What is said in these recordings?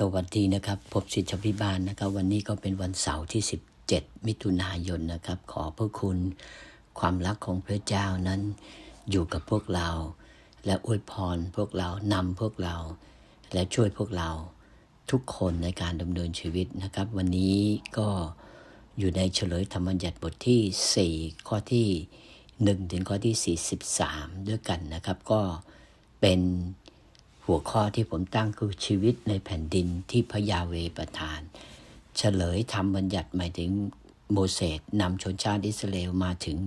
สวัสดีนะครับพบสิทธิพิบาลนะครับ วันนี้ก็เป็นวันเสาร์ที่ 17 มิถุนายนนะครับ ขอพระคุณความรักของพระเจ้านั้น อยู่กับพวกเรา และอวยพรพวกเรานำพวกเรา และช่วยพวกเราทุกคนในการดำเนินชีวิตนะครับ วันนี้ก็อยู่ในเฉลยธรรมบัญญัติบทที่ 4 ข้อที่ 1 ถึงข้อที่ 43 ด้วยกันนะครับ ก็เป็น หัวข้อที่ผมตั้งคือชีวิตในแผ่นดินที่พระยาเวประทาน เฉลยธรรมบัญญัติหมายถึงโมเสสนำชนชาติอิสราเอลมาถึง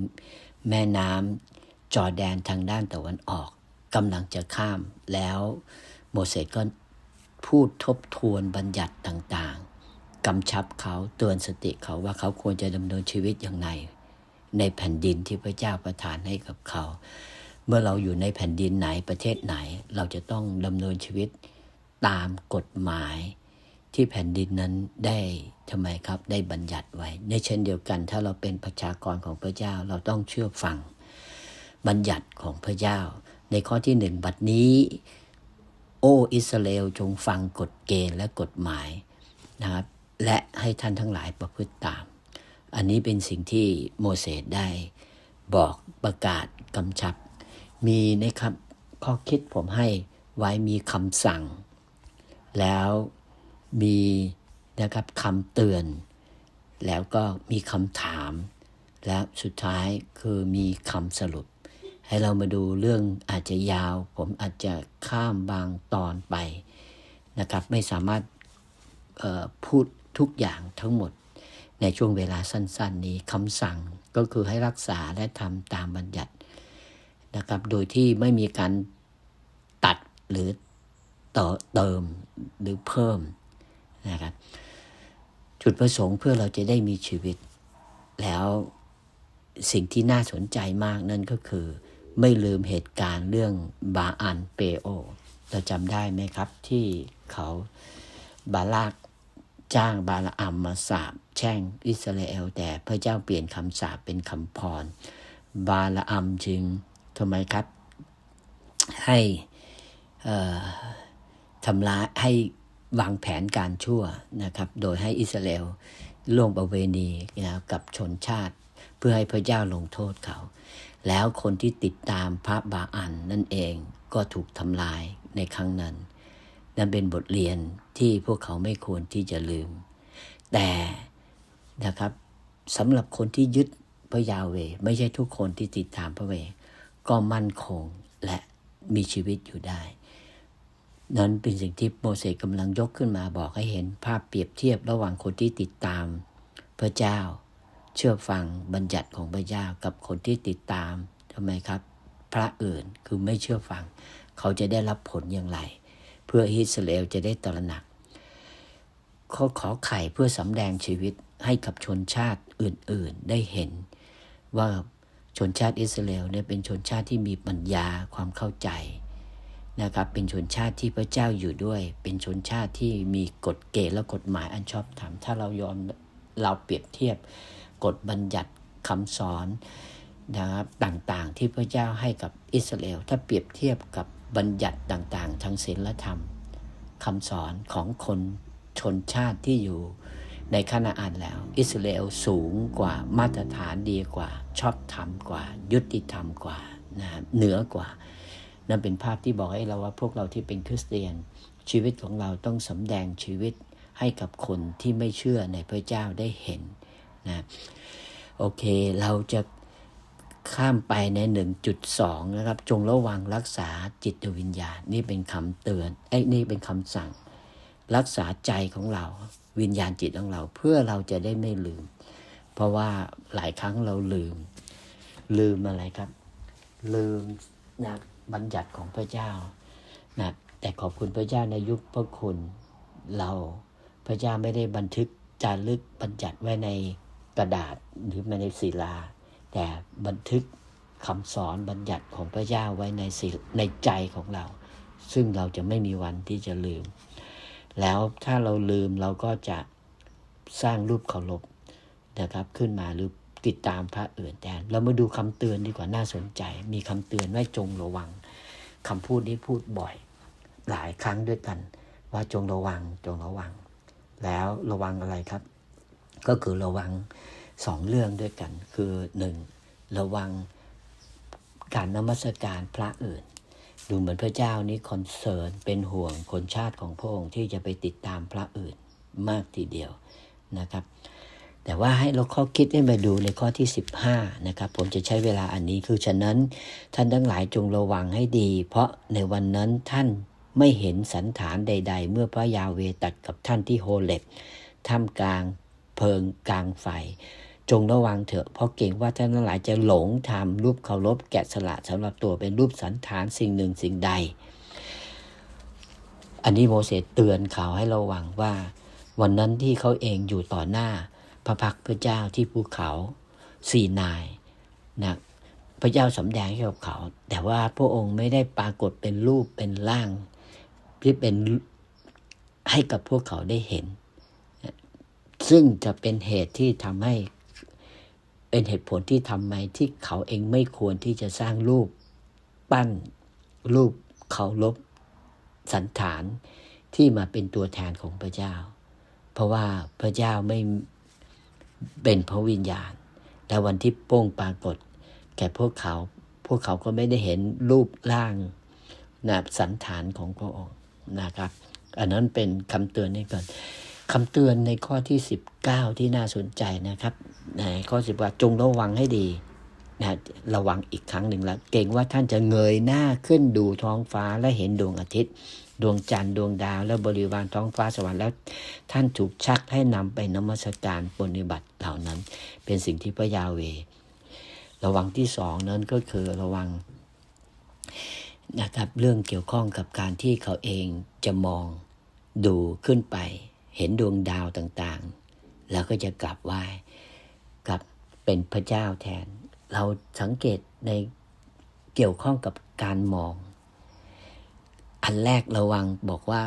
แม่น้ำจอร์แดนทางด้านตะวันออกกำลังจะข้ามแล้วโมเสสก็พูดทบทวนบัญญัติต่างๆ กำชับเขาเตือนสติเขาว่าเขาควรจะดำเนินชีวิตอย่างไรในแผ่นดินที่พระเจ้าประทานให้กับเขา เมื่อเราอยู่ในแผ่นดินไหนประเทศไหน เราจะต้องดำเนินชีวิตตามกฎหมาย ที่แผ่นดินนั้นได้ทำไมครับได้บัญญัติไว้ในเช่นเดียวกัน ถ้าเราเป็นประชากรของพระเจ้าเราต้องเชื่อฟัง บัญญัติของพระเจ้า ในข้อที่หนึ่งบัดนี้ โอ้อิสราเอลจงฟังกฎเกณฑ์และกฎหมายนะครับและให้ท่านทั้งหลายประพฤติตาม อันนี้เป็นสิ่งที่โมเสสได้บอกประกาศกำชับ มีนะครับข้อคิดผมให้ไว้มีคำสั่ง แล้วมีนะครับคำเตือน แล้วก็มีคำถาม และสุดท้ายคือมีคำสรุป ให้เรามาดูเรื่องอาจจะยาว ผมอาจจะข้ามบางตอนไปนะครับ ไม่สามารถพูดทุกอย่างทั้งหมดในช่วงเวลาสั้น ๆ นี้คำสั่งก็คือให้รักษาและทำตามบัญญัติ นะครับ โดยที่ไม่มีการตัดหรือต่อเติมหรือเพิ่มนะครับ จุดประสงค์เพื่อเราจะได้มีชีวิต แล้วสิ่งที่น่าสนใจมากนั่นก็คือ ไม่ลืมเหตุการณ์เรื่องบาอันเปโอเราจำได้ไหมครับที่เขาบาลากจ้างบาลาอัมมาสาบแช่งอิสราเอล แต่พระเจ้าเปลี่ยนคำสาปเป็นคำพร บาลาอัมจึง ทำไมครับ ให้ทำลายให้วางแผนการชั่วนะครับ โดยให้อิสราเอลล่วงประเวณีนะกับชนชาติ เพื่อให้พระเจ้าลงโทษเขา แล้วคนที่ติดตามพระบาอันนั่นเองก็ถูกทำลายในครั้งนั้น นั่นเป็นบทเรียนที่พวกเขาไม่ควรที่จะลืม แต่นะครับสำหรับคนที่ยึดพระยาเว ไม่ใช่ทุกคนที่ติดตามพระเว ก็มั่นคงและมีชีวิตอยู่ได้ นั้นเป็นสิ่งที่โมเสสกำลังยกขึ้นมาบอกให้เห็นภาพเปรียบเทียบระหว่างคนที่ติดตาม พระเจ้าเชื่อฟังบัญญัติของพระเจ้ากับคนที่ติดตามทำไมครับ พระอื่นคือไม่เชื่อฟัง เขาจะได้รับผลอย่างไร เพื่ออิสราเอลจะได้ตระหนักเข้อขอไข่เพื่อสำแดงชีวิตให้กับชนชาติอื่นๆ ได้เห็นว่า ชนชาติอิสราเอลเนี่ยเป็นชนชาติที่มีปัญญาความเข้าใจนะครับ เป็นชนชาติที่พระเจ้าอยู่ด้วย เป็นชนชาติที่มีกฎเกณฑ์และกฎหมายอันชอบธรรม ถ้าเรายอมเราเปรียบเทียบกฎบัญญัติคำสอนนะครับต่างๆ ที่พระเจ้าให้กับอิสราเอลถ้าเปรียบเทียบกับบัญญัติต่างๆ ทางศีลธรรมคำสอนของคนชนชาติที่อยู่ ในคณะอ่านแล้ว อิสราเอลสูงกว่ามาตรฐานดีกว่า ชอบธรรมกว่า ยุติธรรมกว่านะเหนือกว่า นั่นเป็นภาพที่บอกให้เราว่าพวกเราที่เป็นคริสเตียน ชีวิตของเราต้องสำแดงชีวิตให้กับคนที่ไม่เชื่อในพระเจ้าได้เห็นนะโอเคเราจะข้ามไปใน 1.2 นะครับ จงระวังรักษาจิตวิญญาณ นี่เป็นคำเตือนไอ้นี่เป็นคำสั่ง รักษาใจของเรา วิญญาณจิตของเราเพื่อเราจะได้ไม่ลืม เพราะว่าหลายครั้งเราลืม ลืมอะไรครับ ลืมนะบัญญัติของพระเจ้านะแต่ขอบคุณพระเจ้าในยุคพระคุณเราพระเจ้าไม่ได้บันทึกจารึกบัญญัติไว้ในกระดาษหรือในศิลา แต่บันทึกคำสอนบัญญัติของพระเจ้าไว้ในในใจของเรา ซึ่งเราจะไม่มีวันที่จะลืม แล้วถ้าเราลืมเราก็จะสร้างรูปเคารพนะครับ ขึ้นมาหรือติดตามพระอื่นแทนเรามาดูคำเตือนดีกว่าน่าสนใจ มีคำเตือนไว้จงระวังคำพูดนี้พูดบ่อย หลายครั้งด้วยกัน ว่าจงระวังจงระวัง แล้วระวังอะไรครับ ก็คือระวังสองเรื่องด้วยกัน คือหนึ่งระวังการนมัสการพระอื่น ดูเหมือนพระเจ้านี้คอนเซิร์นเป็นห่วงคนชาติของพระองค์ที่จะไปติดตามพระอื่นมากทีเดียวนะครับ แต่ว่าให้เราข้อคิดให้มาดูในข้อที่ 15นะครับผมจะใช้เวลาอันนี้คือฉะนั้นท่านทั้งหลายจงระวังให้ดี เพราะในวันนั้นท่านไม่เห็นสันฐานใด ๆ เมื่อพระยาเวตัดกับท่านที่โฮเล็บท่ามกลางเพลิงกลางไฟ จงระวังเถอะ เพราะเก่งว่าท่านทั้งหลายจะหลงทำรูปเคารพแกะสลักสำหรับตัวเป็นรูปสันฐานสิ่งหนึ่งสิ่งใด อันนี้โมเสสเตือนเขาให้ระวังว่า วันนั้นที่เขาเองอยู่ต่อหน้า พระพักตร์พระเจ้าที่ภูเขาสี่นายนะพระเจ้าสำแดงให้กับเขา แต่ว่าพระองค์ไม่ได้ปรากฏเป็นรูปเป็นร่างที่เป็นให้กับพวกเขาได้เห็น ซึ่งจะเป็นเหตุที่ทำให้ เป็นเหตุผลที่ทำไมที่เขาเองไม่ควรที่จะสร้างรูป ปั้นรูปเคารพสันฐานที่มาเป็นตัวแทนของพระเจ้า เพราะว่าพระเจ้าไม่เป็นพระวิญญาณ แต่วันที่โป้งปรากฏ แก่พวกเขา พวกเขาก็ไม่ได้เห็นรูปร่างนะสันฐานของพระองค์นะครับ อันนั้นเป็นคำเตือนนี่ก่อนคำเตือนในข้อที่ 19 ที่น่าสนใจนะครับ ในข้อสิบว่าจงระวังให้ดีนะระวังอีกครั้งหนึ่งละเก่งว่าท่านจะเงยหน้าขึ้นดูท้องฟ้าและเห็นดวงอาทิตย์ ดวงจันทร์ดวงดาว และบริวารท้องฟ้าสวรรค์แล้วท่านถูกชักให้นำไปนมัสการปฏิบัติเหล่านั้น เป็นสิ่งที่พระยาเว ระวังที่สองนั้นก็คือระวังนะครับเรื่องเกี่ยวข้องกับการที่เขาเองจะมองดูขึ้นไป เห็นดวงดาวต่างๆ แล้วก็จะกลับไหว้ เป็นพระเจ้าแทน เราสังเกตในเกี่ยวข้องกับการมอง อันแรกระวังบอกว่า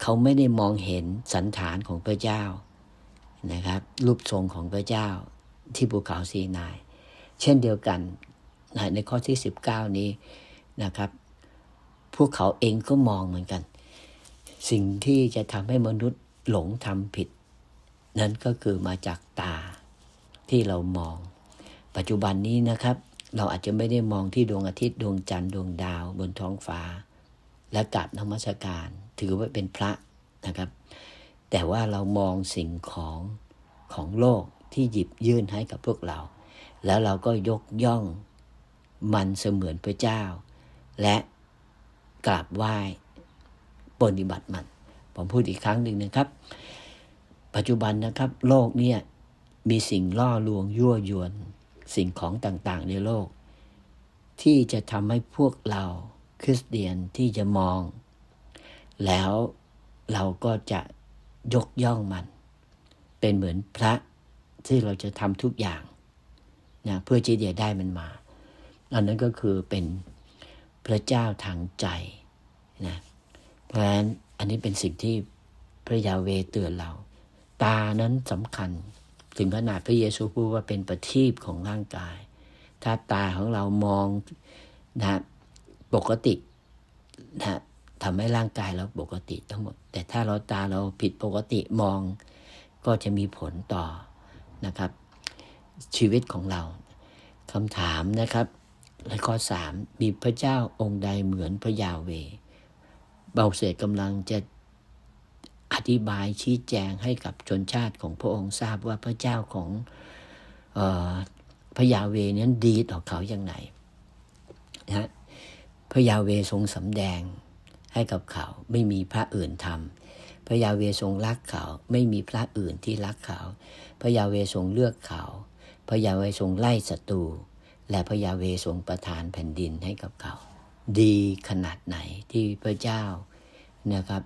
เขาไม่ได้มองเห็นสันฐานของพระเจ้านะครับ รูปทรงของพระเจ้าที่ภูเขาซีนาย เช่นเดียวกันในข้อที่ 19 นี้นะครับ พวกเขาเองก็มองเหมือนกัน สิ่งที่จะทำให้มนุษย์หลงทำผิด นั้นก็คือมาจากตา ที่เรามอง ปัจจุบันนี้นะครับ เราอาจจะไม่ได้มองที่ดวงอาทิตย์ดวงจันทร์ดวงดาวบนท้องฟ้า และกราบนมัสการ ถือว่าเป็นพระนะครับ แต่ว่าเรามองสิ่งของของโลกที่หยิบยื่นให้กับพวกเรา แล้วเราก็ยกย่องมันเสมือนพระเจ้า และกราบไหว้ปฏิบัติมัน ผมพูดอีกครั้งหนึ่งนะครับ ปัจจุบันนะครับ โลกเนี่ย มีสิ่งล่อลวงยั่วยวน สิ่งของต่างๆ ในโลก ที่จะทำให้พวกเราคริสเตียนที่จะมอง แล้วเราก็จะยกย่องมัน เป็นเหมือนพระที่เราจะทำทุกอย่างนะเพื่อที่จะได้มันมา อันนั้นก็คือเป็นพระเจ้าทางใจนะเพราะฉะนั้นอันนี้เป็นสิ่งที่พระยาเวเตือนเรา ตานั้นสำคัญ ถึงขนาดพระเยซูพูดว่าเป็นประทีปของร่างกาย ถ้าตาของเรามองนะปกตินะทำให้ร่างกายเราปกติทั้งหมด แต่ถ้าเราตาเราผิดปกติมอง ก็จะมีผลต่อนะครับ ชีวิตของเราคำถามนะครับและข้อสามมีพระเจ้าองค์ใดเหมือนพระยาเวเบาเสกกำลังจะ อธิบายชี้แจงให้กับชนชาติของพระองค์ทราบว่าพระเจ้าของออพระยาเวนั้นดีต่อเขาอย่างไรนะพระยาเวทรงสำแดงให้กับเขา ไม่มีพระอื่นทำพระยาเวทรงรักเขา ไม่มีพระอื่นที่รักเขา พระยาเวทรงเลือกเขา พระยาเวทรงไล่ศัตรูและพระยาเวทรงประทานแผ่นดินให้กับเขา ดีขนาดไหนที่พระเจ้านะครับ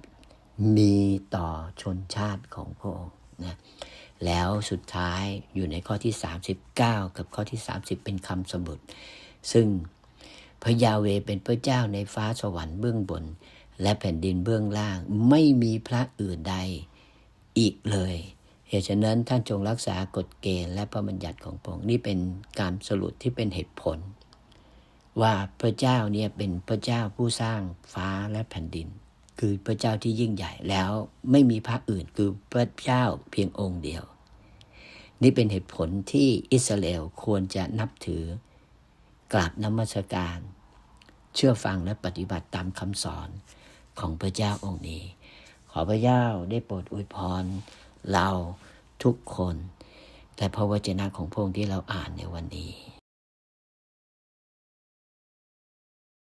มีต่อชนชาติของพระองค์นะแล้วสุดท้ายอยู่ในข้อที่ 39 กับข้อที่ 30 เป็นคำสมุดซึ่งพระยาเวเป็นพระเจ้าในฟ้าสวรรค์เบื้องบน และแผ่นดินเบื้องล่าง ไม่มีพระอื่นใดอีกเลย เหตุฉะนั้นท่านจงรักษากฎเกณฑ์และพระบัญญัติของพระองค์นี่เป็นการสรุปที่เป็นเหตุผล ว่าพระเจ้าเนี่ยเป็นพระเจ้าผู้สร้างฟ้าและแผ่นดิน คือพระเจ้าที่ยิ่งใหญ่แล้วไม่มีพระอื่นคือพระเจ้าเพียงองค์เดียว นี่เป็นเหตุผลที่อิสราเอลควรจะนับถือกราบนมัสการ เชื่อฟังและปฏิบัติตามคำสอนของพระเจ้าองค์นี้ ขอพระเจ้าได้โปรดอวยพรเราทุกคน แต่พระวจนะของพระองค์ที่เราอ่านในวันนี้